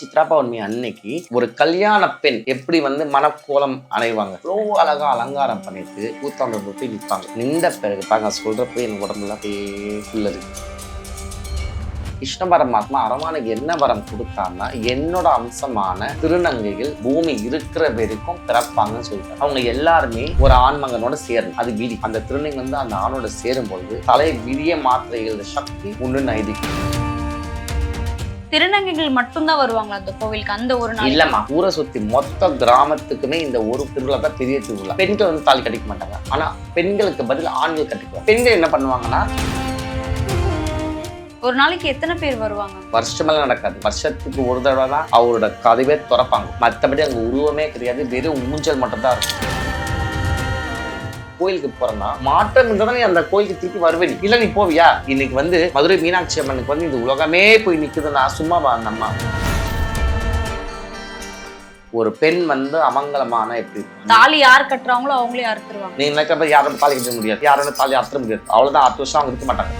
சித்ரா பௌர்ணமி அன்னைக்கு ஒரு கல்யாண பெண் எப்படி வந்து மனக்கோலம் அணைவாங்க அவ்வளோ அழகா அலங்காரம் பண்ணிட்டு கூத்தாண்டவர் போய் நிற்பாங்க நின்ற பிறகு பாங்க சொல்றப்ப என் உடம்புல உள்ளது கிருஷ்ண பரமாத்மா அரவானுக்கு என்ன வரம் கொடுத்தான்னா என்னோட அம்சமான திருநங்கைகள் பூமி இருக்கிற வரைக்கும் பிறப்பாங்கன்னு சொல்லிட்டாங்க. அவங்க எல்லாருமே ஒரு ஆண்மகனோட சேரும் அது விதி. அந்த திருநங்கை வந்து அந்த ஆணோட சேரும் பொழுது தலை விதிய மாத்திரைகளோட சக்தி ஒன்று நைதிக்கும் திருநங்கைகள் மட்டும்தான் வருவாங்களா அந்த கோவிலுக்கு? அந்த ஒரு நாள் இல்லம்மா ஊரை சுத்தி மொத்த கிராமத்துக்குமே இந்த ஒரு திருவிழா தான் பெரிய திருவிழா. பெண்கள் வந்து தாலி கட்டிக்க மாட்டாங்க. ஆனா பெண்களுக்கு பதில் ஆண்கள் கட்டிக்குவாங்க. பெண்கள் என்ன பண்ணுவாங்கன்னா ஒரு நாளைக்கு எத்தனை பேர் வருவாங்க? வருஷமெல்லாம் நடக்காது. வருஷத்துக்கு ஒரு தடவை தான் அவரோட கதவே திறப்பாங்க. மற்றபடி அங்க உருவமே கிடையாது. வெறும் ஊஞ்சல் மட்டும் தான் இருக்கும். கோயிலுக்கு போறேன்னா மாற்றம் இருந்தாலும் அந்த கோயிலுக்கு திருப்பி வருவேன். இல்ல நீ போவியா? இன்னைக்கு வந்து மதுரை மீனாட்சி அம்மனுக்கு வந்து இந்த உலகமே போய் நிக்குதுன்னா சும்மாவா அந்த அம்மா. ஒரு பெண் வந்து அமங்கலமான எப்படி? தாலி யார் கட்டுறாங்களோ அவங்களே அறுத்துருவாங்க. நீ நினைக்கிறப்ப யாரும் தாலி கட்ட முடியாது. யாரோட தாலி அறுத்த முடியாது. அவ்வளவுதான் அடுத்த வருஷம் அவங்க இருக்க மாட்டாங்க.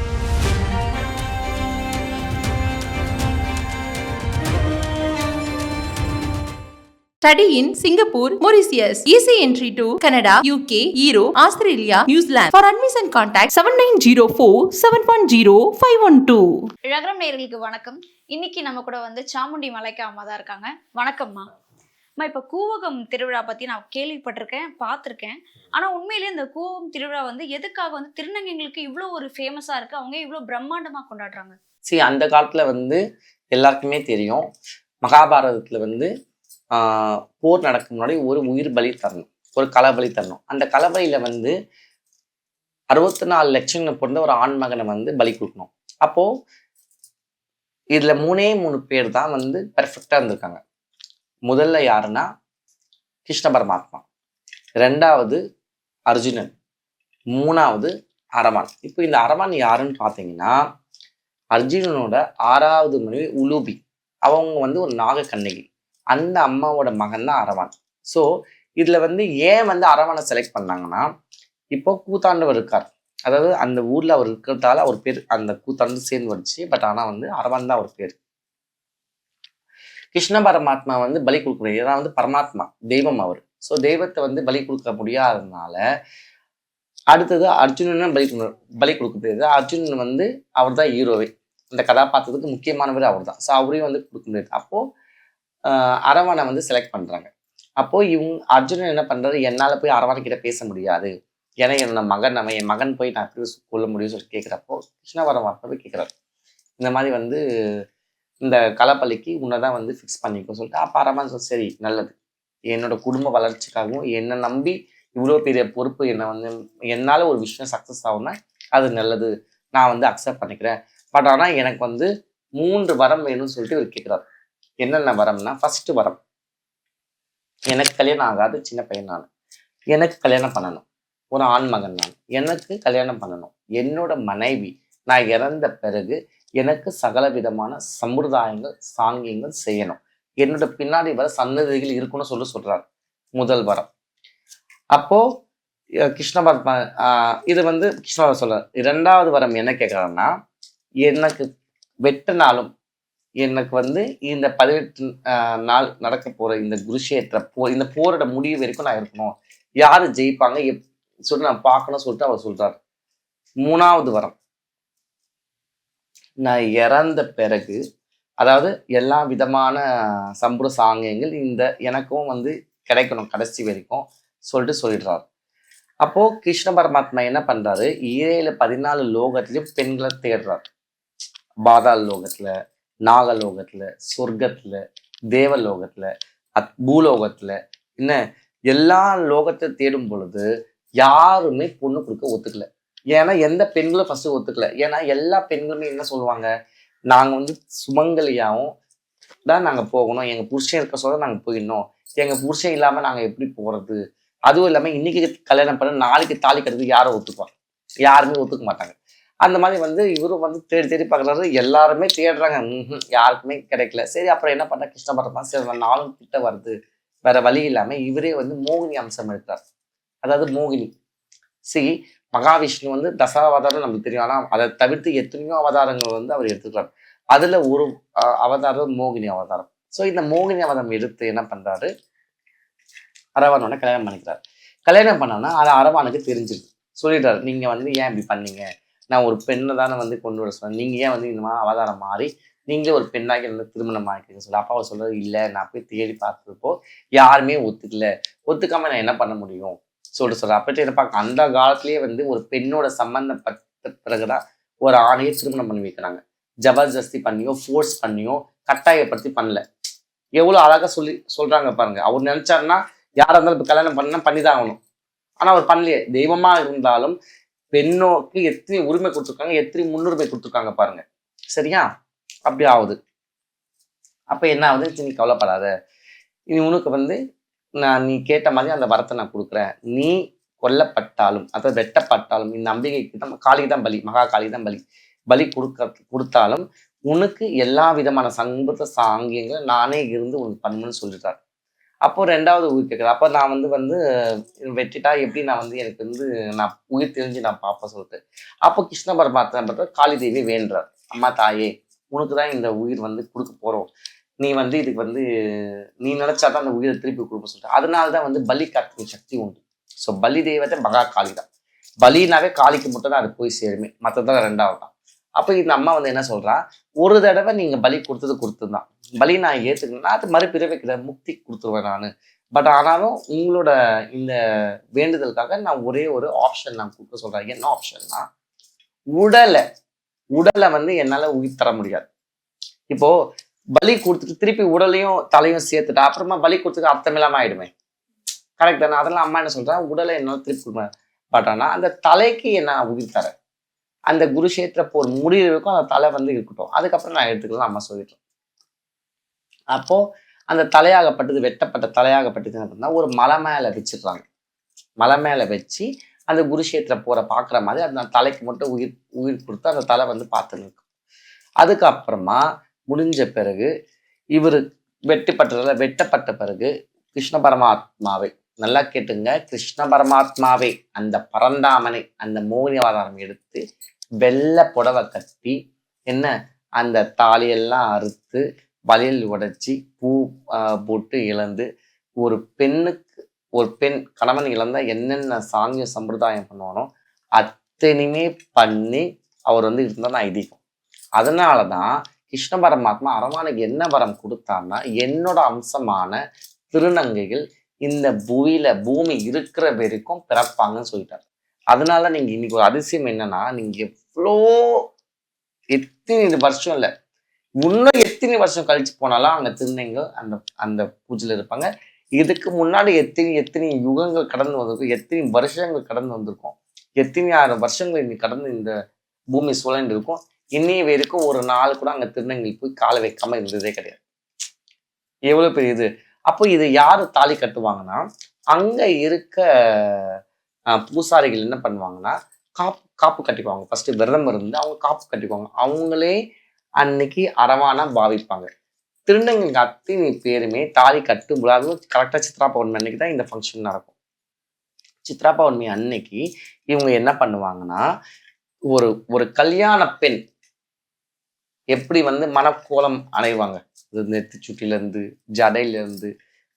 Study in Singapore, Mauritius. Easy entry to Canada, UK, Europe, Australia, New Zealand. For admission contact 7904 710 512. இழகரம் நேயர்களுக்கு வணக்கம் இன்னைக்கு நம்ம கூட வந்து சாமுண்டி மலைக்கு அம்மா தான் இருக்காங்க வணக்கம்மா அம்மா இப்போ கூவகம் திருவிழா பத்தி நான் கேள்விப்பட்டிருக்கேன் பார்த்துருக்கேன் ஆனா உண்மையிலேயே இந்த கூவகம் திருவிழா வந்து எதுக்காக வந்து திருநங்கைங்களுக்கு இவ்வளோ ஒரு ஃபேமஸா இருக்கு அவங்க இவ்வளோ பிரம்மாண்டமா கொண்டாடுறாங்க சரி அந்த காலத்துல வந்து எல்லாருக்குமே தெரியும் மகாபாரதத்துல வந்து போர் நடக்கும் முன்னாடி ஒரு உயிர் பலி தரணும். ஒரு களபலி தரணும். அந்த களபலியில வந்து அறுபத்தி நாலு லட்சம் பிறந்த ஒரு ஆண்மகனை வந்து பலி கொடுக்கணும். அப்போ இதுல மூணே மூணு பேர் தான் வந்து பெர்ஃபெக்டா இருந்திருக்காங்க. முதல்ல யாருன்னா கிருஷ்ண பரமாத்மா. ரெண்டாவது அர்ஜுனன். மூணாவது அரவான் இப்போ இந்த அரவான் யாருன்னு பார்த்தீங்கன்னா அர்ஜுனனோட ஆறாவது மனைவி உலூபி. அவங்க வந்து ஒரு நாக கண்ணகி அந்த அம்மாவோட மகன் தான் அரவான். ஸோ இதில் வந்து ஏன் வந்து அரவணை செலக்ட் பண்ணாங்கன்னா இப்போ கூத்தாண்டவர் இருக்கார். அதாவது அந்த ஊரில் அவர் இருக்கிறதால அவர் பேர் அந்த கூத்தாண்டு சேர்ந்து வந்துச்சு. பட் ஆனால் வந்து அரவான் தான் அவர் பேர். கிருஷ்ண பரமாத்மா வந்து பலி கொடுக்க முடியாது ஏன்னா வந்து பரமாத்மா தெய்வம் அவர். ஸோ தெய்வத்தை வந்து பலி கொடுக்க முடியாததுனால அடுத்தது அர்ஜுனன் பலி பலி கொடுக்க முடியாது அர்ஜுனன் வந்து அவர் தான் ஹீரோவே அந்த கதாபாத்திரத்துக்கு முக்கியமானவர் அவர் தான் ஸோ அவரையும் வந்து கொடுக்க முடியாது. அப்போ அரவானை வந்து செலக்ட் பண்ணுறாங்க அப்போ இவங்க அர்ஜுனன் என்ன பண்ணுறது என்னால் போய் அரவான் கிட்ட பேச முடியாது. ஏன்னா என்னோட மகன் நம்ம என் மகன் போய் நான் எப்படி கொள்ள முடியும்னு சொல்லி கேட்குறப்போ கிருஷ்ணவரம் பரமாத்மா போய் கேட்குறாரு இந்த மாதிரி வந்து இந்த களப்பள்ளிக்கு உன்னை வந்து ஃபிக்ஸ் பண்ணிக்கோ சொல்லிட்டு அப்போ அரவான் சொல்லி சரி நல்லது. என்னோட குடும்ப வளர்ச்சிக்காகவும் என்னை நம்பி இவ்வளோ பெரிய பொறுப்பு என்னை வந்து என்னால் ஒரு விஷயம் சக்ஸஸ் ஆகும்னா அது நல்லது. நான் வந்து அக்செப்ட் பண்ணிக்கிறேன். பட் ஆனால் எனக்கு வந்து மூன்று வரம் வேணும்னு சொல்லிட்டு இவர் கேட்குறாரு என்னென்ன வரம்னா ஃபஸ்ட்டு வரம். எனக்கு கல்யாணம் ஆகாது சின்ன பையன் நான். எனக்கு கல்யாணம் பண்ணணும். ஒரு ஆண் மகன் நான். எனக்கு கல்யாணம் பண்ணணும். என்னோட மனைவி நான் இறந்த பிறகு எனக்கு சகல விதமான சம்பிரதாயங்கள் சாங்கியங்கள் செய்யணும். என்னோட பின்னாடி வர சன்னதிகள் இருக்குன்னு சொல்லி சொல்றாரு. முதல் வரம். அப்போ அஹ் இது வந்து கிருஷ்ண சொல்றாரு. இரண்டாவது வரம் என்ன கேட்குறாருன்னா எனக்கு வெட்டினாலும் எனக்கு வந்து இந்த பதினெட்டு நாள் நடக்க போற இந்த குருஷேத்திர போர் இந்த போரோட முடிவு வரைக்கும் நான் இருக்கணும். யாரு ஜெயிப்பாங்க? எப் சொல்லிட்டு நான் பார்க்கணும் சொல்லிட்டு அவர் சொல்றாரு. மூணாவது வரம். நான் இறந்த பிறகு அதாவது எல்லா விதமான சம்புர சாங்கியங்கள் இந்த எனக்கும் வந்து கிடைக்கணும் கடைசி வரைக்கும் சொல்லிட்டு சொல்லிடுறாரு. அப்போ கிருஷ்ண பரமாத்மா என்ன பண்றாரு? ஏழு பதினாலு லோகத்துலேயும் பெண்களை தேடுறாரு. பாதாள லோகத்துல நாகலோகத்தில் சொர்க்கத்தில் தேவலோகத்தில் அத் பூலோகத்தில் என்ன? எல்லா லோகத்தை தேடும் பொழுது யாருமே பொண்ணு கொடுக்க ஒத்துக்கல. ஏன்னா எந்த பெண்களும் ஃபஸ்ட்டு ஒத்துக்கல. ஏன்னா எல்லா பெண்களுமே என்ன சொல்லுவாங்க? நாங்கள் வந்து சுமங்கலியாவும் தான் நாங்கள் போகணும். எங்கள் புருஷன் இருக்க சொல்ல நாங்கள் போயிடணும். எங்கள் புருஷன் இல்லாமல் நாங்கள் எப்படி போகிறது அதுவும் இல்லாமல் இன்னைக்கு கல்யாணம் பண்ண நாளைக்கு தாலி கட்டுறதுக்கு யாரும் ஒத்துக்குவாங்க யாருமே ஒத்துக்க மாட்டாங்க. அந்த மாதிரி வந்து இவரும் வந்து தேடி தேடி பார்க்குறாரு எல்லாருமே தேடுறாங்க. ம்ஹும், யாருக்குமே கிடைக்கல. சரி அப்புறம் என்ன பண்ண? கிருஷ்ண பரமா சரி நாளும் கிட்ட வருது. வேற வழி இல்லாமல் இவரே வந்து மோகினி அம்சம் எடுத்தார். அதாவது மோகினி. சி மகாவிஷ்ணு வந்து தசாவதாரம் நமக்கு தெரியும். ஆனால் அதை தவிர்த்து எத்தனையோ அவதாரங்கள் வந்து அவர் எடுத்துக்கிறார். அதில் ஒரு அவதாரம் மோகினி அவதாரம். ஸோ இந்த மோகினி அவதாரம் எடுத்து என்ன பண்ணுறாரு அரவானோட கல்யாணம் பண்ணிக்கிறார். கல்யாணம் பண்ணோன்னா அது அரவானுக்கு தெரிஞ்சிருக்கு சொல்லிட்டாரு. நீங்கள் வந்து ஏன் இப்படி பண்ணீங்க? நான் ஒரு பெண்ணை தானே வந்து கொண்டு வர சொன்னேன். நீங்க ஏன் வந்து இந்த மாதிரி அவதாரம் மாறி நீங்களே ஒரு பெண்ணாகி என்ன திருமணம் ஆகிக்கிறீங்க சொல்லி அப்பாவை சொல்றது இல்லை. நான் போய் தேடி பார்த்தப்போ யாருமே ஒத்துக்கல. ஒத்துக்காம நான் என்ன பண்ண முடியும்? சொல்லிட்டு சொல்கிறேன் அப்படி என்ன பார்க்க அந்த காலத்துலேயே வந்து ஒரு பெண்ணோட சம்மந்தப்பட்ட பிறகுதான் ஒரு ஆணையை திருமணம் பண்ணி வைக்கிறாங்க. ஜபர்தஸ்தி பண்ணியோ ஃபோர்ஸ் பண்ணியோ கட்டாயப்படுத்தி பண்ணல. எவ்வளோ அழகா சொல்லி சொல்றாங்க பாருங்க. அவர் நினைச்சாருன்னா யாராக இருந்தாலும் இப்போ கல்யாணம் பண்ணா பண்ணி தான் ஆகணும். ஆனா அவர் பண்ணலையே. தெய்வமா இருந்தாலும் பெண்ணோக்கு எத்தனை உரிமை கொடுத்துருக்காங்க எத்தனை முன்னுரிமை கொடுத்துருக்காங்க பாருங்க. சரியா? அப்படி ஆகுது. அப்ப என்ன ஆகுது? நீ கவலைப்படாத. இனி உனக்கு வந்து நான் நீ கேட்ட மாதிரி அந்த வரத்தை நான் கொடுக்குறேன். நீ கொல்லப்பட்டாலும் அதாவது வெட்டப்பட்டாலும் இந்த அம்பிகைக்கு தான் காளிக்கு தான் பலி மகா காளிக்கு தான் பலி பலி கொடுக்க கொடுத்தாலும் உனக்கு எல்லா விதமான சம்பத்த சாங்கியங்களை நானே இருந்து உனக்கு பண்ணுன்னு சொல்லிட்டார். அப்போ ரெண்டாவது உயிர் கேட்குது அப்போ நான் வந்து வந்து வெட்டிட்டா எப்படி நான் வந்து எனக்கு வந்து நான் உயிர் தெரிஞ்சு நான் பார்ப்பேன் சொல்லிட்டு. அப்போ கிருஷ்ண பரமாத்மா பார்த்தா காளி தேவி வேண்டுறார். அம்மா தாயே உனக்கு தான் இந்த உயிர் வந்து கொடுக்க போகிறோம் நீ வந்து இதுக்கு வந்து நீ நினைச்சாதான் அந்த உயிரை திருப்பி கொடுப்ப சொல்லிட்டு. அதனால தான் வந்து பலி காட்டுற சக்தி உண்டு. ஸோ பலி தெய்வத்தை மகா காளி தான். பலினாவே காளிக்கு மட்டும் தான் அது போய் சேருமே. மற்றதெல்லாம் ரெண்டாவது தான் அப்போ இந்த அம்மா வந்து என்ன சொல்றா? ஒரு தடவை நீங்க பலி கொடுத்தது கொடுத்துதான். பலி நான் ஏத்துக்கணும்னா அது மறுபிறவைக்கிற முக்தி கொடுத்துருவேன் நான். பட் ஆனாலும் உங்களோட இந்த வேண்டுதலுக்காக நான் ஒரே ஒரு ஆப்ஷன் நான் கொடுக்க சொல்றேன். என்ன ஆப்ஷன்னா உடலை உடலை வந்து என்னால உயிர் தர முடியாது. இப்போ பலி கொடுத்துட்டு திருப்பி உடலையும் தலையும் சேர்த்துட்டா அப்புறமா பலி கொடுத்துட்டு அர்த்தமில்லாம ஆயிடுமே. கரெக்ட் தானே? அதெல்லாம் அம்மா என்ன சொல்றா? உடலை என்னால திருப்பி பட் ஆனா அந்த தலைக்கு என்ன உயிர் தரேன். அந்த குருஷேத்திர போர் முடிவுக்கும் அந்த தலை வந்து இருக்கட்டும். அதுக்கப்புறம் நான் எடுத்துக்கலாம் அம்மா சொல்லிட்டோம். அப்போ அந்த தலையாகப்பட்டது வெட்டப்பட்ட தலையாகப்பட்டது என்ன ஒரு மலை மேலே வச்சிடுறாங்க. மலை மேலே வச்சு அந்த குருஷேத்திர போரை பார்க்குற மாதிரி அந்த தலைக்கு மட்டும் உயிர் உயிர் கொடுத்து அந்த தலை வந்து பார்த்துன்னு இருக்கும். அதுக்கப்புறமா முடிஞ்ச பிறகு இவர் வெட்டிப்பட்டதில் வெட்டப்பட்ட பிறகு கிருஷ்ண பரமாத்மாவை நல்லா கேட்டுங்க. கிருஷ்ண பரமாத்மாவை அந்த பரந்தாமனை அந்த மோகினி அவதாரம் எடுத்து வெள்ளை புடவை கட்டி என்ன? அந்த தாலியெல்லாம் அறுத்து வளையல் உடைச்சி பூ போட்டு இழந்து ஒரு பெண்ணுக்கு ஒரு பெண் கணவன் இழந்தா என்னென்ன சாங்கிய சம்பிரதாயம் பண்ணுவானோ அத்தனையுமே பண்ணி அவர் வந்து இருந்தால் நான் ஐதீகம். அதனால தான் கிருஷ்ண பரமாத்மா அரவானுக்கு என்ன வரம் கொடுத்தாருன்னா என்னோட அம்சமான திருநங்கைகள் இந்த பூவியில பூமி இருக்கிற வரைக்கும் பிறப்பாங்கன்னு சொல்லிட்டாரு அதனால நீங்க இன்னைக்கு ஒரு அதிசயம் என்னன்னா நீங்க எவ்வளோ எத்தனை வருஷம் இல்லை இன்னும் எத்தனை வருஷம் கழிச்சு போனாலும் அங்க திருநங்கைகள் அந்த அந்த பூஜையில இருப்பாங்க. இதுக்கு முன்னாடி எத்தனை எத்தனை யுகங்கள் கடந்து வந்திருக்கும் எத்தனை வருஷங்கள் கடந்து வந்திருக்கும் எத்தனை ஆறு வருஷங்கள் இன்னைக்கு கடந்து இந்த பூமி சுழண்டு இருக்கும் இன்னைய வரைக்கும் ஒரு நாள் கூட அங்க திருநங்கை போய் காலை வைக்காம இருந்ததே கிடையாது. எவ்வளவு பெரிய இது. அப்போ இது யார் தாலி கட்டுவாங்கன்னா அங்கே இருக்க பூசாரிகள் என்ன பண்ணுவாங்கன்னா காப்பு காப்பு கட்டிக்குவாங்க. ஃபஸ்ட்டு விரதம் இருந்து அவங்க காப்பு கட்டிக்குவாங்க. அவங்களே அன்னைக்கு அறவானா பாவிப்பாங்க. திருநங்கைங்க அத்தனை பேருமே தாலி கட்டு அதுவும் கரெக்டாக சித்ரா பௌர்ணமி அன்னைக்கு தான் இந்த ஃபங்க்ஷன் நடக்கும். சித்ரா பௌர்ணமி அன்னைக்கு இவங்க என்ன பண்ணுவாங்கன்னா ஒரு ஒரு கல்யாண பெண் எப்படி வந்து மனக்கோலம் அணைவாங்க. நெத்தி சுட்டில இருந்து ஜடையில இருந்து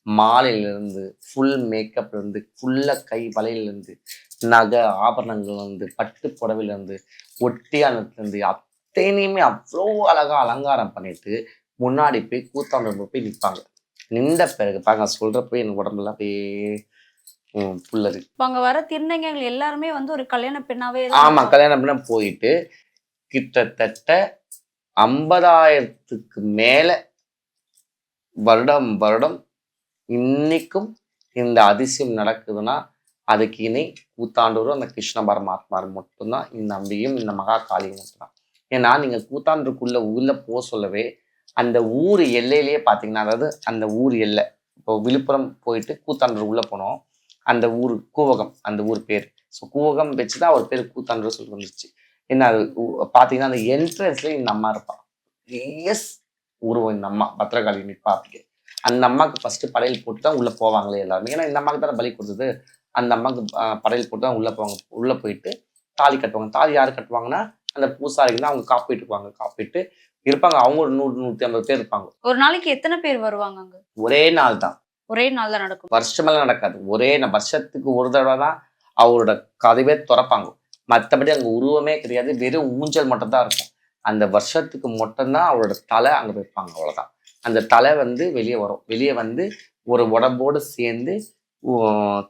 மாலையில இருந்து ஃபுல் மேக்கப்ல இருந்து ஃபுல்லா கை வலையில இருந்து நகை ஆபரணங்கள்ல இருந்து பட்டு புடவையில இருந்து ஒட்டியானத்துல இருந்து அத்தனையுமே அவ்வளோ அழகா அலங்காரம் பண்ணிட்டு முன்னாடி போய் கூத்தாண்டவர் போய் நிற்பாங்க நின்ற பிறகு பாருங்க சொல்றப்ப எனக்கு உடம்புலாம் அப்படியே ம், புல்லரி இப்போ அங்க வர திருநங்கைகள் எல்லாருமே வந்து ஒரு கல்யாண பெண்ணாவே ஆமா கல்யாணம் பண்ண போயிட்டு கிட்டத்தட்ட ஐம்பதாயிரத்துக்கு மேல வருடம் வருடம் இன்னைக்கும் இந்த அதிசயம் நடக்குதுன்னா அதுக்கு இணை கூத்தாண்டூரும் அந்த கிருஷ்ண பரமாத்மா மட்டும்தான் இந்த நம்பியும் இந்த மகா காளியும் மட்டும்தான். ஏன்னா நீங்க கூத்தாண்டூருக்குள்ள உள்ள போக சொல்லவே அந்த ஊர் எல்லையிலேயே பாத்தீங்கன்னா அதாவது அந்த ஊர் எல்லை இப்போ விழுப்புரம் போயிட்டு கூத்தாண்டூர் உள்ள போனோம். அந்த ஊர் கூவகம் அந்த ஊர் பேர். ஸோ கூவகம் வச்சு தான் அவர் பேர் கூத்தாண்டூர் சொல்லி வந்துச்சு என்ன அது பார்த்தீங்கன்னா பாத்தீங்கன்னா அந்த என்ட்ரன்ஸ்ல இந்த அம்மா இருப்பான் எஸ் உருவம் இந்த அம்மா பத்திரகாளி நிற்பா அந்த அம்மாவுக்கு ஃபர்ஸ்ட் படையல் போட்டு தான் உள்ள போவாங்களே எல்லாருமே. ஏன்னா இந்த அம்மாவுக்கு தானே பலி கொடுத்தது. அந்த அம்மாவுக்கு படையல் போட்டு தான் உள்ள போவாங்க உள்ள போயிட்டு தாலி கட்டுவாங்க. தாலி யார் கட்டுவாங்கன்னா அந்த பூசாரிக்கு தான் அவங்க காப்பிட்டுக்குவாங்க காப்பிட்டு இருப்பாங்க. அவங்க ஒரு நூறு நூத்தி ஐம்பது பேர் இருப்பாங்க. ஒரு நாளைக்கு எத்தனை பேர் வருவாங்க அங்க? ஒரே நாள் தான். ஒரே நாள் தான் நடக்கும். வருஷமெல்லாம் நடக்காது. ஒரே வருஷத்துக்கு ஒரு தடவை தான் அவரோட கதவே திறப்பாங்க. மற்றபடி அங்கே உருவமே கிடையாது. வெறும் ஊஞ்சல் மட்டும் தான் இருக்கும். அந்த வருஷத்துக்கு மட்டும்தான் அவரோட தலை அங்கே வைப்பாங்க அவ்வளோதான் அந்த தலை வந்து வெளியே வரும். வெளியே வந்து ஒரு உடம்போடு சேர்ந்து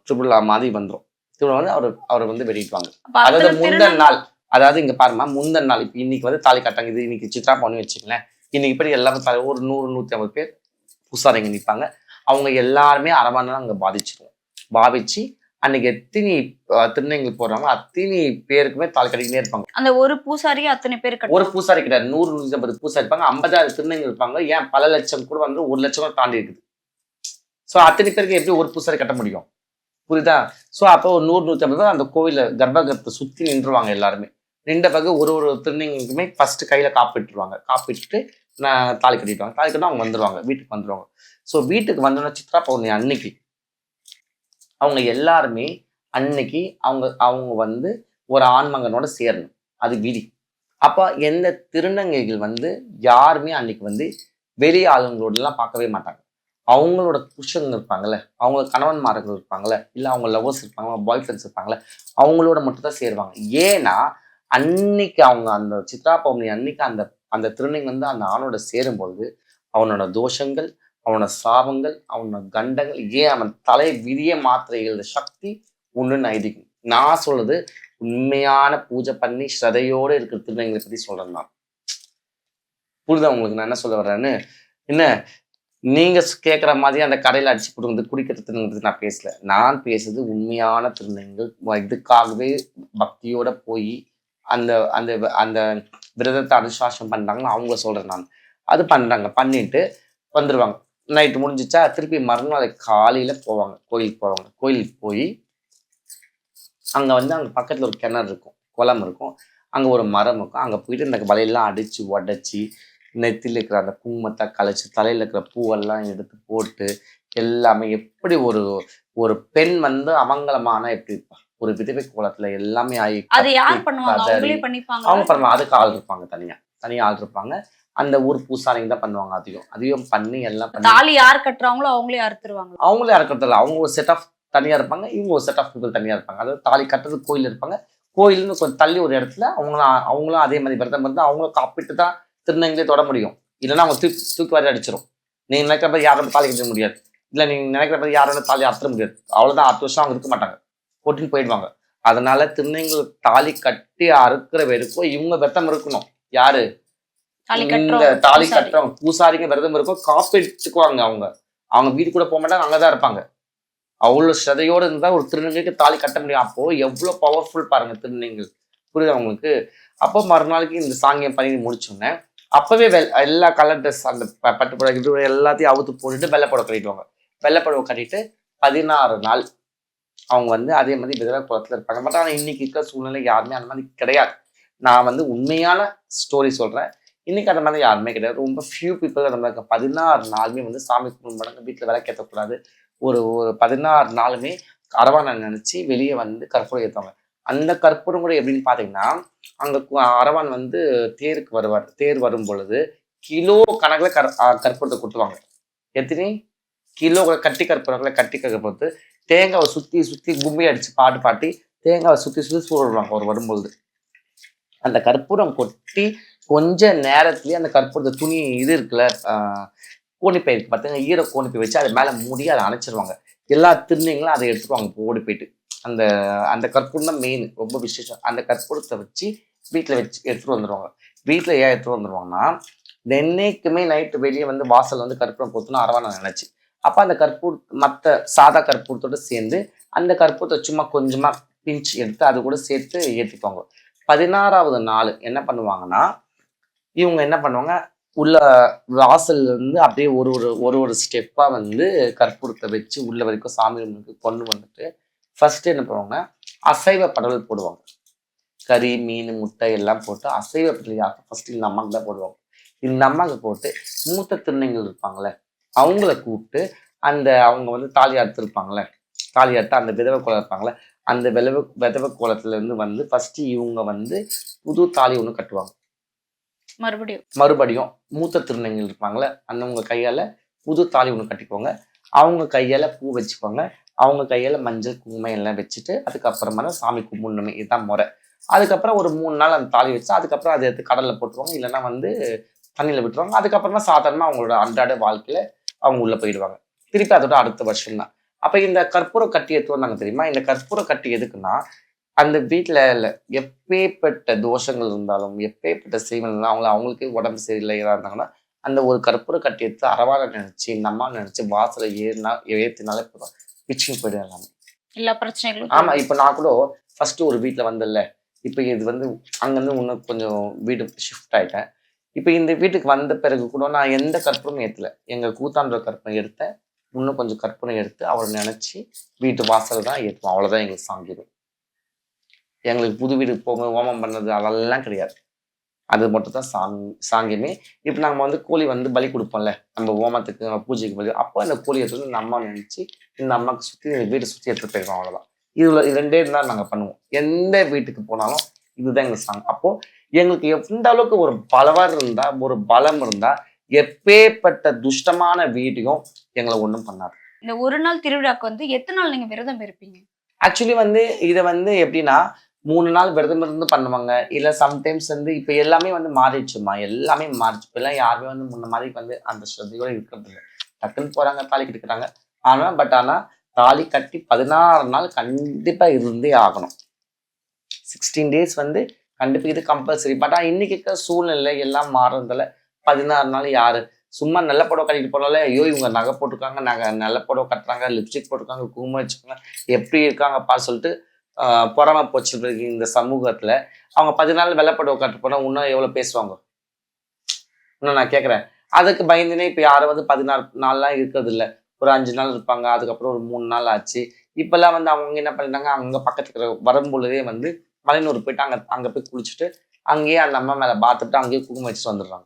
திருவிழா மாதிரி வந்துடும் திருவிழா வந்து அவர் அவர் வந்து வெளியிட்டுவாங்க. அப்ப அதாவது முந்தன் நாள். அதாவது இங்க பாருமா முந்தன் நாள். இப்போ இன்னைக்கு வந்து தாலி கட்டாங்க இது இன்னைக்கு சித்ரா பண்ணி வச்சுங்களேன் இன்னைக்கு இப்படி எல்லாமே தலை- ஒரு நூறு நூத்தி ஐம்பது பேர் பூசாரிங்க நிற்பாங்க அவங்க எல்லாருமே அரை மணி நேரம் அங்கே பாதிச்சிருவோம். பாதிச்சு அன்னைக்கு எத்தனை திருநங்கைகள் போடுறாங்களோ அத்தனை பேருக்குமே தாலி கட்டிக்கிட்டே இருப்பாங்க. அந்த ஒரு பூசாரியே அத்தனை பேர் ஒரு பூசாரி கிடையாது. நூறு நூற்றி ஐம்பது பூசாரி இருப்பாங்க. ஐம்பதாயிரம் திருநங்கை இருப்பாங்க. ஏன்? பல லட்சம் கூட வந்து ஒரு லட்சம் தாண்டி இருக்குது. ஸோ அத்தனை பேருக்கு எப்படி ஒரு பூசாரி கட்ட முடியும்? புரியுதா? ஸோ அப்போ ஒரு நூறு நூற்றி ஐம்பது அந்த கோவில கர்ப்பகிரகத்தை சுற்றி நின்றுவாங்க எல்லாருமே. நின்ற பிறகு ஒரு ஒரு திருநங்கைக்குமே ஃபர்ஸ்ட் கையில காப்பிட்டுருவாங்க காப்பிட்டு நான் தாலி கட்டிடுவாங்க தாலி கட்டினா அவங்க வந்துருவாங்க. வீட்டுக்கு வந்துருவாங்க. ஸோ வீட்டுக்கு வந்தோன்னா சித்ரா பௌர்ணமி அன்னைக்கு அவங்க எல்லாருமே அன்னைக்கு அவங்க அவங்க வந்து ஒரு ஆண்மகனோட சேரணும். அது விதி. அப்போ எந்த திருநங்கைகள் வந்து யாருமே அன்னைக்கு வந்து வெளியே ஆளுங்களோடலாம் பார்க்கவே மாட்டாங்க. அவங்களோட புருஷங்க இருப்பாங்கல்ல அவங்க கணவன்மார்கள் இருப்பாங்கல்ல இல்லை அவங்க லவ்வர்ஸ் இருப்பாங்களா பாய் ஃப்ரெண்ட்ஸ் இருப்பாங்கல்ல அவங்களோட மட்டும் தான் சேருவாங்க. ஏன்னா அன்னைக்கு அவங்க அந்த சித்ரா பௌர்ணமி அன்னைக்கு அந்த அந்த திருநங்கை வந்து அந்த ஆணோட சேரும்பொழுது அவனோட தோஷங்கள் அவனோட சாபங்கள் அவனோட கண்டங்கள் ஏன் அவன் தலை விதிய மாத்திரைகளோட சக்தி ஒன்றுன்னு ஐதீகம். நான் சொல்றது உண்மையான பூஜை பண்ணி ஸ்ரதையோடு இருக்கிற திருநங்களை பத்தி சொல்றேன் நான் புரிதா உங்களுக்கு நான் என்ன சொல்ல வர்றேன்னு? என்ன? நீங்க கேட்குற மாதிரி அந்த கடையில அடிச்சு கொடுக்குறது குடிக்கிறதுங்கிறது நான் பேசல. நான் பேசுறது உண்மையான திருநங்கள் இதுக்காகவே பக்தியோட போய் அந்த அந்த அந்த விரதத்தை அனுசாசனம் பண்ணுறாங்கன்னு அவங்க சொல்றேன் நான். அது பண்றாங்க. பண்ணிட்டு வந்துடுவாங்க நைட்டு முடிஞ்சிச்சா திருப்பி மறுநாள் காலையில போவாங்க. கோயிலுக்கு போவாங்க கோயிலுக்கு போய் அங்க வந்து அங்க பக்கத்துல ஒரு கிணறு இருக்கும். குளம் இருக்கும். அங்க ஒரு மரம் இருக்கும். அங்க போயிட்டு இந்த வலையெல்லாம் அடிச்சு உடச்சி நெத்தியில் இருக்கிற அந்த குங்குமத்தை கலைச்சு தலையில இருக்கிற பூவெல்லாம் எடுத்து போட்டு எல்லாமே எப்படி ஒரு ஒரு பெண் வந்து அமங்கலமான எப்படி இருப்பா? ஒரு விதவை கோலத்துல எல்லாமே ஆகி அவங்க பண்ணுவாங்க. அதுக்கு ஆள் இருப்பாங்க தனியா. தனியா ஆள் இருப்பாங்க. அந்த ஊர் பூசாரிங்க தான் பண்ணுவாங்க அதிகம். அதிகம் பண்ணி எல்லாம் பண்ணி தாலி யார் கட்டுறாங்களோ அவங்களே அறுத்துருவாங்க அவங்களே இறக்கறதில்ல அவங்க ஒரு செட் ஆஃப் தனியா இருப்பாங்க. இவங்க ஒரு செட் ஆஃப் பீப்புள் தனியா இருப்பாங்க. அதாவது தாலி கட்டுறது கோயில் இருப்பாங்க. கோயில்னு கொஞ்சம் தள்ளி ஒரு இடத்துல அவங்களும் அவங்களும் அதே மாதிரி விரதம் இருந்து அவங்களும் காப்பிட்டு தான் திருநங்கையை தொட முடியும். இல்லைன்னா அவங்க தூக்கி தூக்கி வாரி அடிச்சிடும் நீங்க நினைக்கிற மாதிரி யாரும் தாலி கட்ட முடியாது. இல்லை நீங்க நினைக்கிற மாதிரி யாரும் தாலி அறுத்த முடியாது. அவ்வளவுதான் அடுத்த வருஷம் அவங்க இருக்க மாட்டாங்க. போட்டுன்னு போயிடுவாங்க. அதனால திருநங்கைகள் தாலி கட்டி அறுக்கிற வரைக்கும் இவங்க விரதம் இருக்கணும் யாரு? இந்த தாலி. கட்டுறவங்க பூசாரிங்க விரதம் இருக்கும் காப்பி எடுத்துக்குவாங்க அவங்க. அவங்க வீடு கூட போக மாட்டாங்க அங்கதான் இருப்பாங்க. அவ்வளவு ஸ்ரதையோட இருந்தா ஒரு திருநங்கைக்கு தாலி கட்ட முடியும். அப்போ எவ்வளவு பவர்ஃபுல் பாருங்க திருநங்கைகள். புரியுது அவங்களுக்கு அப்போ மறுநாளைக்கு இந்த சாங்கியம் பண்ணி முடிச்சோன்னே அப்பவே வெள் எல்லா கலர் ட்ரெஸ் அந்த பட்டு புடவை இது எல்லாத்தையும் அவுத்து போட்டுட்டு வெள்ளை புடவை கட்டிடுவாங்க வெள்ளை புடவை கட்டிட்டு பதினாறு நாள் அவங்க வந்து அதே மாதிரி விதவை குளத்துல இருப்பாங்க. பட் ஆனால் இன்னைக்கு இருக்கிற சூழ்நிலை யாருமே அந்த மாதிரி கிடையாது. நான் வந்து உண்மையான ஸ்டோரி சொல்றேன். இன்றைக்கி அந்த மாதிரி யாருமே கிடையாது. ரொம்ப ஃபியூ பீப்புள் அந்த மாதிரி பதினாறு நாளுமே வந்து சாமி கும்பிடுறாங்க வீட்டில் விளக்கேற்றக்கூடாது ஒரு ஒரு பதினாறு நாளுமே அரவானை நினச்சி வெளியே வந்து கற்பூரம் ஏற்றுவாங்க அந்த கற்பூரம் கூட எப்படின்னு பார்த்தீங்கன்னா அங்கே அரவான் வந்து தேருக்கு வருவார். தேர் வரும் பொழுது கிலோ கணக்கில் கற் கற்பூரத்தை கொட்டுவாங்க எத்தனை? கிலோ கட்டி கற்பூரங்களை கட்டி கற்பூரத்து தேங்காவை சுற்றி சுற்றி கும்பி அடித்து பாட்டு பாட்டி தேங்காவை சுற்றி சுற்றி சூடுவாங்க அவர் வரும்பொழுது. அந்த கற்பூரம் கொட்டி கொஞ்ச நேரத்துலயே அந்த கற்பூரத்தை துணி இது இருக்குல்ல கோணிப்பை இருக்கு பார்த்தீங்கன்னா ஈர கோணிப்பை வச்சு அது மேலே மூடி அதை அணைச்சிருவாங்க. எல்லா திருநீங்களும் அதை எடுத்துருவாங்க ஓடி போயிட்டு. அந்த அந்த கற்பூரம் தான் மெயின் ரொம்ப விசேஷம். அந்த கற்பூரத்தை வச்சு வீட்டில் வச்சு எடுத்துகிட்டு வந்துடுவாங்க வீட்டில் ஏன் எடுத்துட்டு வந்துடுவாங்கன்னா என்னைக்குமே நைட்டு வெளியே வந்து வாசல் வந்து கற்பூரம் போத்துனா அரவான நினச்சி. அப்போ அந்த கற்பூர் மற்ற சாதா கற்பூரத்தோட சேர்ந்து அந்த கற்பூரத்தை சும்மா கொஞ்சமாக பிஞ்ச் எடுத்து அது கூட சேர்த்து ஏற்றிக்குவாங்க பதினாறாவது நாள் என்ன பண்ணுவாங்கன்னா இவங்க என்ன பண்ணுவாங்க? உள்ள வாசல்ல இருந்து அப்படியே ஒரு ஒரு ஒரு ஒரு ஸ்டெப்பாக வந்து கற்பூரத்தை வச்சு உள்ள வரைக்கும் சாமி ரூமுக்கு கொண்டு வந்துட்டு ஃபர்ஸ்ட் என்ன பண்ணுவாங்க? அசைவ படல் போடுவாங்க. கறி மீன் முட்டை எல்லாம் போட்டு அசைவ படலையாக ஃபர்ஸ்ட் இந்த அம்மாங்க தான் போடுவாங்க. இந்த அம்மாக்கு போட்டு மூத்த திருநங்கைகள் இருப்பாங்களே அவங்கள கூப்பிட்டு அந்த அவங்க வந்து தாலி அறுத்துருப்பாங்களே தாலி அறுத்து அந்த விதவை கோலம் இருப்பாங்களே அந்த விதவை விதவை கோலத்துல இருந்து வந்து ஃபர்ஸ்ட் இவங்க வந்து புது தாலி ஒன்று கட்டுவாங்க. மறுபடியும். மறுபடியும் மூத்த திருநங்கைகள் இருப்பாங்களே அந்தவங்க கையால புது தாலி ஒன்று கட்டிக்கோங்க. அவங்க கையால பூ வச்சுக்கோங்க. அவங்க கையால மஞ்சள் குங்குமம் எல்லாம் வச்சுட்டு அதுக்கப்புறமா தான் சாமி கும்பிடணுமே. இதுதான் முறை. அதுக்கப்புறம் ஒரு மூணு நாள் அந்த தாலி வச்சு அதுக்கப்புறம் அதை எடுத்து கடலில் போட்டுருவாங்க. இல்லைன்னா வந்து தண்ணியில் விட்டுருவாங்க. அதுக்கப்புறமா சாதாரணமாக அவங்களோட அன்றாட வாழ்க்கையில அவங்க உள்ளே போயிடுவாங்க. திருப்பி அதோட அடுத்த வருஷம் தான் அப்போ இந்த கற்பூர கட்டி எடுத்து வந்தாங்க தெரியுமா? இந்த கற்பூர கட்டி எதுக்குன்னா அந்த வீட்டுல இல்ல. எப்பேற்பட்ட தோஷங்கள் இருந்தாலும் எப்பேற்பட்ட செய்வன் இருந்தாலும் அவங்கள அவங்களுக்கு உடம்பு சரியில்லை ஏதா இருந்தாங்கன்னா அந்த ஒரு கற்பூர கட்டி எடுத்து அரவாலை நினைச்சு இந்த அம்மா நினைச்சு வாசலை ஏறினா ஏத்தினாலே போதும். பிச்சுன்னு போயிடும் எல்லாமே. எல்லா பிரச்சனைகளும் ஆமா இப்ப நான் கூட ஃபர்ஸ்ட் ஒரு வீட்ல வந்தேன்ல. இப்ப இது வந்து அங்கிருந்து இன்னும் கொஞ்சம் வீடு ஷிஃப்ட் ஆயிட்டேன். இப்ப இந்த வீட்டுக்கு வந்த பிறகு கூட நான் எந்த கற்பூரமும் ஏத்தல. எங்க கூத்தாண்ட கற்பனை எடுத்தேன். இன்னும் கொஞ்சம் கற்பனை எடுத்து அவரை நினைச்சு வீட்டு வாசல் தான் ஏற்றுவோம் அவ்வளவுதான் எங்களுக்கு சாங்கியம். எங்களுக்கு புது வீடு போக ஹோமம் பண்ணது அதெல்லாம் கிடையாது. அது மட்டும் தான் சாங் சாங்கியமே. இப்போ நாங்கள் வந்து கோழி வந்து பலி கொடுப்போம்ல நம்ம ஹோமத்துக்கு நம்ம பூஜைக்கு பலி அப்போ அந்த கோழி எடுத்து இந்த அம்மா நினைச்சு இந்த அம்மாவுக்கு சுற்றி இந்த வீட்டை சுற்றி எடுத்துட்டு போயிடுவோம் அவ்வளோதான் இதுல இது ரெண்டே தான் நாங்கள் பண்ணுவோம். எந்த வீட்டுக்கு போனாலும் இதுதான் எங்களுக்கு சாங். அப்போ எங்களுக்கு எந்த அளவுக்கு ஒரு பலவர் இருந்தா ஒரு பலம் இருந்தா எப்பேற்பட்ட துஷ்டமான வீட்டையும் எங்களை ஒன்றும் பண்ணாது. இந்த ஒரு நாள் திருவிழாக்கு வந்து எத்தனை நாள் நீங்க விரதம் இருப்பீங்க? ஆக்சுவலி வந்து இதை வந்து எப்படின்னா மூணு நாள் விரதம் இருந்து பண்ணுவாங்க. இல்லை சம்டைம்ஸ் வந்து இப்போ எல்லாமே வந்து மாறிடுச்சுமா? எல்லாமே மாறிடுச்சு. இப்போல்லாம் யாருமே வந்து முன்ன மாதிரி வந்து அந்த ஸ்ரத்தையோட இருக்கிறது இல்லை. டக்குன்னு போறாங்க தாலி கட்டுக்கிறாங்க. ஆனால் பட் ஆனால் தாலி கட்டி பதினாறு நாள் கண்டிப்பா இருந்தே ஆகணும். சிக்ஸ்டீன் டேஸ் வந்து கண்டிப்பா இது கம்பல்சரி பட் ஆனால் இன்னைக்கு இருக்கிற சூழ்நிலை எல்லாம் மாறுறதுல பதினாறு நாள் யாரு? சும்மா நல்ல புடவை கட்டிட்டு போனாலே ஐயோ இவங்க நகை போட்டிருக்காங்க நகை நல்ல புடவை கட்டுறாங்க லிப்ஸ்டிக் போட்டிருக்காங்க குங்குமம் வச்சுருக்காங்க எப்படி இருக்காங்கப்பா சொல்லிட்டு பொறாம போச்சு இந்த சமூகத்தில். அவங்க பதினாலு வெள்ளப்படவை கட்டு போனால் இன்னும் எவ்வளோ பேசுவாங்க? இன்னும் நான் கேட்குறேன் அதுக்கு பயந்துனே இப்போ யாரும் வந்து பதினாறு நாள்லாம் இருக்கிறது இல்லை. ஒரு அஞ்சு நாள் இருப்பாங்க அதுக்கப்புறம் ஒரு மூணு நாள் ஆச்சு. இப்போல்லாம் வந்து அவங்க என்ன பண்ணிட்டாங்க? அங்கே பக்கத்துக்கு இருக்கிற வரும்பொழுதே வந்து மலைநூறு போயிட்டு அங்கே அங்கே போய் குளிச்சுட்டு அங்கேயே அந்த அம்மா மேலே பார்த்துட்டு அங்கேயே குங்குமம் வச்சுட்டு வந்துடுறாங்க.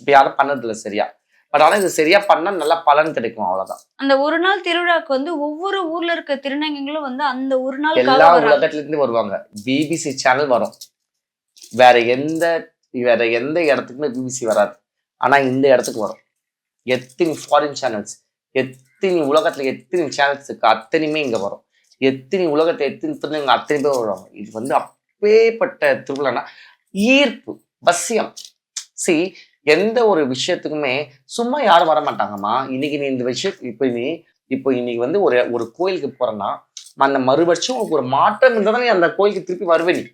இப்போ யாரும் பண்ணதில்லை சரியா? பட் ஆனா இது சரியா பண்ணா நல்ல பலன் கிடைக்கும் அவ்வளவுதான். அந்த ஒரு நாள் திருவிழாக்கு வந்து ஒவ்வொரு ஊர்ல இருக்க திருநங்கைகளும் வந்து அந்த ஒரு நாளுக்காக எல்லா உலகத்துல இருந்து வருவாங்க. பிபிசி சேனல் வரும். வேற எந்த வேற எந்த இடத்துக்குமே பிபிசி வராது. ஆனா இந்த இடத்துக்கு வரும். எத்தனை ஃபாரின் சேனல்ஸ் எத்தனை உலகத்துல எத்தனை சேனல்ஸ் இருக்கு அத்தனையுமே இங்க வரும். எத்தனை உலகத்துல எத்தனை திருநங்க அத்தனை பேர் வருவாங்க. இது வந்து அப்பேற்பட்ட திருவிழானா ஈர்ப்பு வசியம். சி எந்த ஒரு விஷயத்துக்குமே சும்மா யாரும் வர மாட்டாங்கம்மா. இன்னைக்கு நீ இந்த விஷயம் இப்போ நீ இப்போ இன்னைக்கு வந்து ஒரு ஒரு கோயிலுக்கு போறேன்னா அந்த மறு வருஷம் உனக்கு ஒரு மாற்றம் இருந்தால் நீ அந்த கோயிலுக்கு திருப்பி வருவே நீ.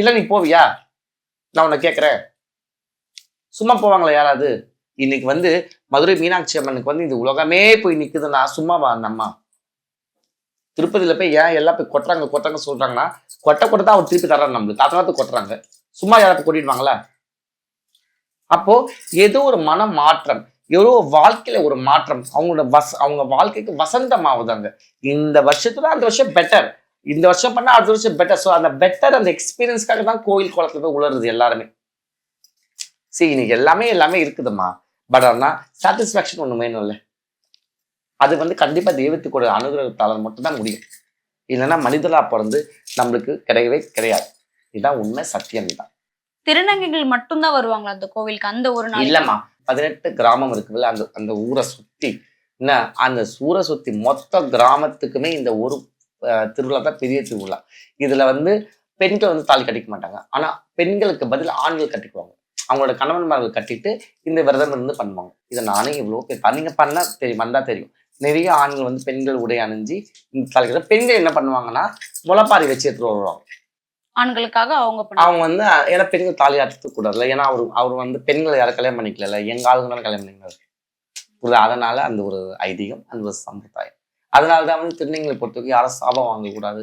இல்லை நீ போவியா? நான் உன்னை கேட்குறேன். சும்மா போவாங்களா யாராவது? இன்னைக்கு வந்து மதுரை மீனாட்சி அம்மனுக்கு வந்து இந்த உலகமே போய் நிக்குதுன்னா சும்மாவா அந்த அம்மா திருப்பதியில போய் ஏன் எல்லாம் போய் கொட்டுறாங்க கொட்டுறாங்க சொல்கிறாங்கன்னா கொட்ட கொட்ட தான் அவர் திருப்பி தர்றாரு நம்மளுக்கு. அதனால கொட்டுறாங்க. சும்மா யாராவது கொட்டிடுவாங்களா அப்போ ஏதோ ஒரு மன மாற்றம் ஏதோ வாழ்க்கையில ஒரு மாற்றம் அவங்களோட வச அவங்க வாழ்க்கைக்கு வசந்தம் ஆகுதாங்க இந்த வருஷத்துல அந்த வருஷம் பெட்டர் இந்த வருஷம் பண்ணா அடுத்த வருஷம் பெட்டர் ஸோ அந்த பெட்டர் அந்த எக்ஸ்பீரியன்ஸ்க்காக தான் கோயில் குளத்துல போய் உளருது எல்லாருமே. சரி இன்னைக்கு எல்லாமே எல்லாமே இருக்குதும்மா. பட் ஆனா சாட்டிஸ்ஃபேக்ஷன் ஒண்ணு வேணும் இல்லை அது வந்து கண்டிப்பா தெய்வத்துக்கு அனுகிரகத்தாளர் மட்டும்தான் முடியும். இல்லைன்னா மனிதலா பிறந்து நம்மளுக்கு கிடையவே கிடையாது. இதுதான் உண்மை சத்தியம் தான் திருநங்கைகள் மட்டும்தான் வருவாங்களா அந்த கோவிலுக்கு? அந்த ஒரு நாள் இல்லம்மா பதினெட்டு கிராமம் இருக்குல்ல அந்த அந்த ஊரை சுத்தி. என்ன அந்த ஊரை சுத்தி மொத்த கிராமத்துக்குமே இந்த ஒரு திருவிழா தான் பெரிய திருவிழா. இதுல வந்து பெண்கள் வந்து தாலி கட்டிக்க மாட்டாங்க. ஆனா பெண்களுக்கு பதில் ஆண்கள் கட்டிக்குவாங்க. அவங்களோட கணவன்மார்கள் கட்டிட்டு இந்த விரதம் இருந்து பண்ணுவாங்க. இதை நானே இவ்வளோ நீங்க பண்ணா தெரியும் வந்தா தெரியும். நிறைய ஆண்கள் வந்து பெண்கள் உடை அணிஞ்சு இந்த தாலி பெண்கள் என்ன பண்ணுவாங்கன்னா முளப்பாரி வச்சு எடுத்துட்டு வருவாங்க. ஆண்களுக்காக அவங்க அவங்க வந்து ஏன்னா பெண்கள் தாலி அறுத்துக்க கூடாதுல்ல ஏன்னா அவர் அவர் வந்து பெண்களை யாரும் கல்யாணம் பண்ணிக்கல எங்க ஆளுங்களால கல்யாணம் பண்ணிக்கிறாரு புரியுதா? அதனால அந்த ஒரு ஐதீகம் அந்த ஒரு சம்பிரதாயம். அதனால தான் வந்து திருநங்களை பொறுத்தவரைக்கும் யாரும் சாபம் வாங்கக்கூடாது.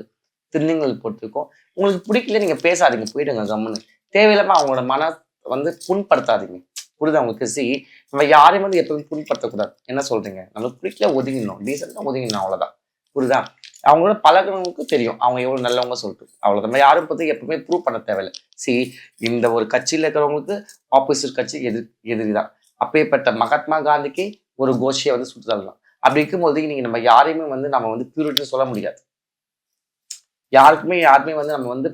திருநங்களை பொறுத்தவரைக்கும் உங்களுக்கு பிடிக்கல நீங்க பேசாதீங்க. போயிடுங்க கம்முன்னு. தேவையில்லாம அவங்களோட மன வந்து புண்படுத்தாதீங்க. புரியுது அவங்களுக்கு சி நம்ம யாரையும் வந்து எப்பவுமே புண்படுத்தக்கூடாது. என்ன சொல்றீங்க? நம்மளுக்கு பிடிக்கல ஒதுங்கிடணும். டீசெண்டாக ஒதுங்கிடணும் அவ்வளோதான் புரியுதா? அவங்களோட பழகுறவங்களுக்கு தெரியும். அவங்க எவ்வளோ நல்லவங்க சொல்லிட்டு. அவ்வளோதான் நம்ம யாரும் பற்றி எப்பவுமே ப்ரூவ் பண்ண தேவையில்லை. சி இந்த ஒரு கட்சியில் இருக்கிறவங்களுக்கு ஆப்போசிட் கட்சி எதிர் எதிரிதான். அப்பேற்பட்ட மகாத்மா காந்திக்கு ஒரு கோஷியை வந்து சுட்டு தள்ளலாம் அப்படி இருக்கும்போது நீங்கள் நம்ம யாரையுமே வந்து நம்ம வந்து பியூரிட்டி சொல்ல முடியாது. யாருக்குமே யாருமே வந்து நம்ம வந்து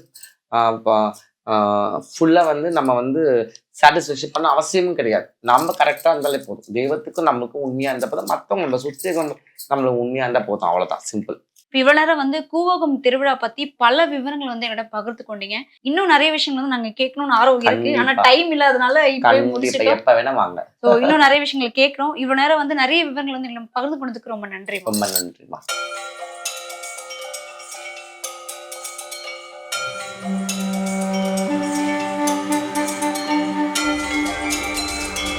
ஃபுல்லாக வந்து நம்ம வந்து சாட்டிஸ்ஃபேக்ஷன் பண்ண அவசியமும் கிடையாது. நம்ம கரெக்டாக இருந்தாலே போதும். தெய்வத்துக்கும் நம்மளுக்கும் உண்மையாக இருந்தால் போதும். மற்றவங்க நம்ம சுற்றி நம்மளுக்கு உண்மையாக இருந்தால் போதும். அவ்வளோதான் சிம்பிள் இப்ப நேரம் வந்து கூவகம் திருவிழா பத்தி பல விவரங்கள் வந்து எங்கிட்ட பகிர்ந்து கொண்டீங்க. இன்னும் நிறைய விஷயங்கள் வந்து நாங்க கேட்கணும்னு ஆர்வம் இருக்கு. ஆனா. டைம் இல்லாதனால இப்ப முடிச்சிட்டோம். வாங்க. ஸோ இன்னும் நிறைய விஷயங்கள் கேட்கிறோம். இவ்வளவு நேரம் வந்து நிறைய விவரங்கள் வந்து எங்களுக்கு பகிர்ந்து கொண்டதுக்கு ரொம்ப நன்றி ரொம்ப நன்றிம்மா.